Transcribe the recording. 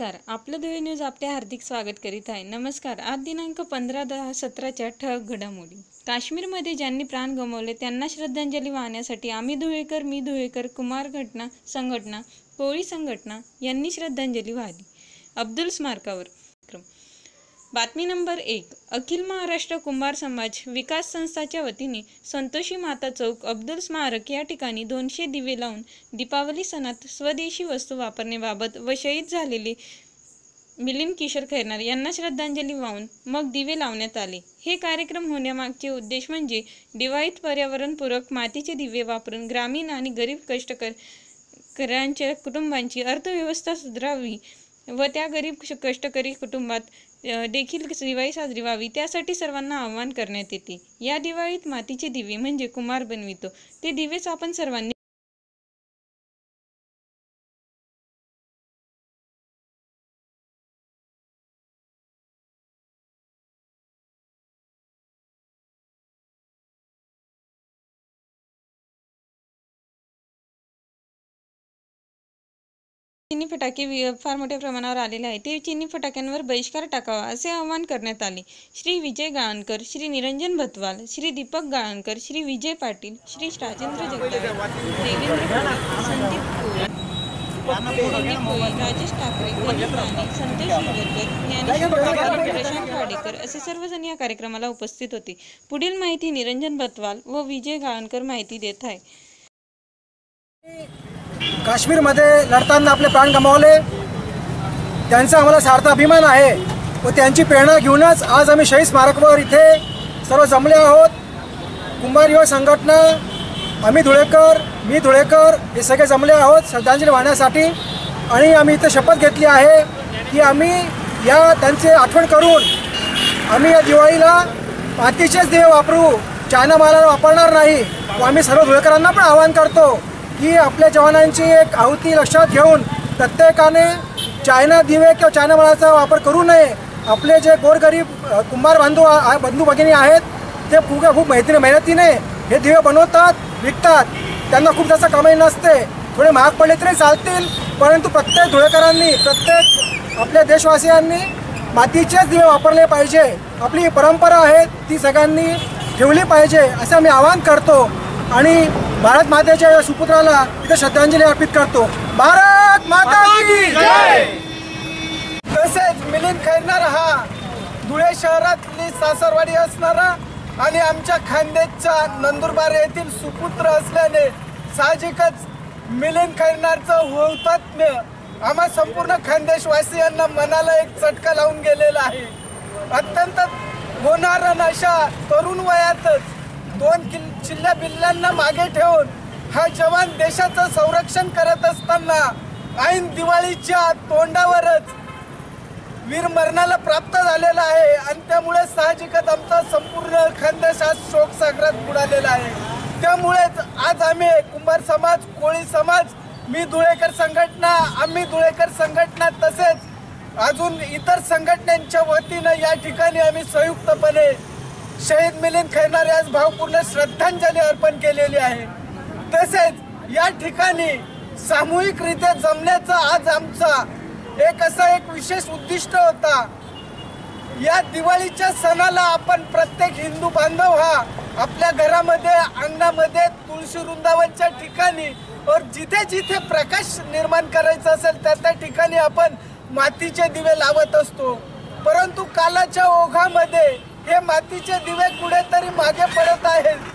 आपलं धुळे न्यूज आपले हार्दिक स्वागत करीत आहे. नमस्कार. आज दिनांक पंधरा दहा सतराच्या ठळक घडामोडी. काश्मीरमध्ये ज्यांनी प्राण गमावले त्यांना श्रद्धांजली वाहण्यासाठी आम्ही धुळेकर मी धुळेकर कुमार घटना संघटना कोळी संघटना यांनी श्रद्धांजली वाहिली. अब्दुल स्मारकावर. बातमी नंबर एक. अखिल महाराष्ट्र कुंभार समाज विकास संस्थाच्या वतीने संतोषी माता चौक अब्दुल स्मारक या ठिकाणी दोनशे दिवे लावून दीपावली सणात स्वदेशी वस्तू वापरण्याबाबत व शहीद झालेले मिलिंद किशोर खैरनार यांना श्रद्धांजली वाहून मग दिवे लावण्यात आले. हे कार्यक्रम होण्यामागचे उद्देश म्हणजे दिवाळीत पर्यावरणपूरक मातीचे दिवे वापरून ग्रामीण आणि गरीब कष्टकर कऱ्यांच्या कुटुंबांची अर्थव्यवस्था सुधारावी व त्या गरीब कष्टकरी कुटुंबात देखील दिवाळी साजरी व्हावी त्यासाठी सर्वांना आवाहन करण्यात येते. या दिवाळीत मातीचे दिवे म्हणजे कुमार बनवितो. ते दिवेच आपण सर्वांनी चिनी फटाके फार मोठ्या प्रमाणावर आलेले आहेत. ते चिनी फटाक्यांवर बहिष्कार टाकावा असे आवाहन करण्यात आले. श्री विजय गाळणकर श्री निरंजन भतवाल श्री दीपक गाळणकर श्री विजय पाटील श्री राजेंद्र जगताप देवेंद्र संदीप कोळी राजेश ठाकरे गणेश राणे संतोष ज्ञानेश्वर प्रशांत वाडेकर असे सर्वजण या कार्यक्रमाला उपस्थित होते. पुढील माहिती निरंजन भतवाल व विजय गाळणकर माहिती देत आहे. काश्मीरमध्ये लढताना आपले प्राण गमावले. त्यांचा आम्हाला सार्थ अभिमान आहे. व त्यांची प्रेरणा घेऊनच आज आम्ही शहीद स्मारकवर इथे सर्व जमले आहोत. कुंभार युवा संघटना आम्ही धुळेकर मी धुळेकर हे सगळे जमले आहोत श्रद्धांजली वाहण्यासाठी. आणि आम्ही इथे शपथ घेतली आहे की आम्ही या त्यांचे आठवण करून आम्ही या दिवाळीला मातीचेच देव वापरू. चायना मालाला वापरणार नाही. व आम्ही सर्व धुळेकरांना पण आवाहन करतो. की आपल्या जवानांची एक आहुती लक्षात घेऊन प्रत्येकाने चायना दिवे किंवा चायना मालाचा वापर करू नये. आपले जे गोरगरीब कुंभार बांधू बंधू भगिनी आहेत ते खूप खूप मैत्री मेहनतीने हे दिवे बनवतात विकतात. त्यांना खूप जास्त कमाई नसते. थोडे महाग पडले तरी चालतील परंतु प्रत्येक धुळेकरांनी प्रत्येक आपल्या देशवासियांनी मातीचेच दिवे वापरले पाहिजे. आपली परंपरा आहे ती सगळ्यांनी ठेवली पाहिजे असं मी आवाहन करतो. आणि भारत मातेच्या या सुपुत्राला इथे श्रद्धांजली अर्पित करतो. भारत माता तसेच मिलिंद खैरनार हा धुळे शहरातली सासरवाडी असणारा आणि आमच्या खानदेशच्या नंदुरबार येथील सुपुत्र असल्याने साहजिकच मिलिंद खैरनारचं हुतात्म्य आम्हा संपूर्ण खानदेशवासियांना मनाला एक चटका लावून गेलेला आहे. अत्यंत होणारा अशा तरुण वयातच दोन किल चिल्ल्या बिल्ल्यांना मागे ठेवून हा जवान देशाचं संरक्षण करत असताना ऐन दिवाळीच्या तोंडावरच वीर मरणाला प्राप्त झालेला आहे आणि त्यामुळे साहजिकच आमचा संपूर्ण खानदेश आज शोकसागरात बुडालेला आहे. त्यामुळेच आज आम्ही कुंभार समाज कोळी समाज मी धुळेकर संघटना आम्ही धुळेकर संघटना तसेच अजून इतर संघटनांच्या वतीनं या ठिकाणी आम्ही संयुक्तपणे शहीद मिलिंद खैरनार यास भावपूर्ण श्रद्धांजली अर्पण केलेली आहे. तसेच या ठिकाणी सामूहिकरित्या जमण्याचा आज आमचा एक असा एक विशेष उद्दिष्ट होता. या दिवाळीच्या सणाला आपण प्रत्येक हिंदू बांधव हा आपल्या घरामध्ये अंगणामध्ये तुळशी वृंदावनच्या ठिकाणी और जिथे जिथे प्रकाश निर्माण करायचा असेल त्या त्या ठिकाणी आपण मातीचे दिवे लावत असतो. परंतु कालाच्या ओघामध्ये हे मातीचे दिवे कुठेतरी मागे पडत आहेत.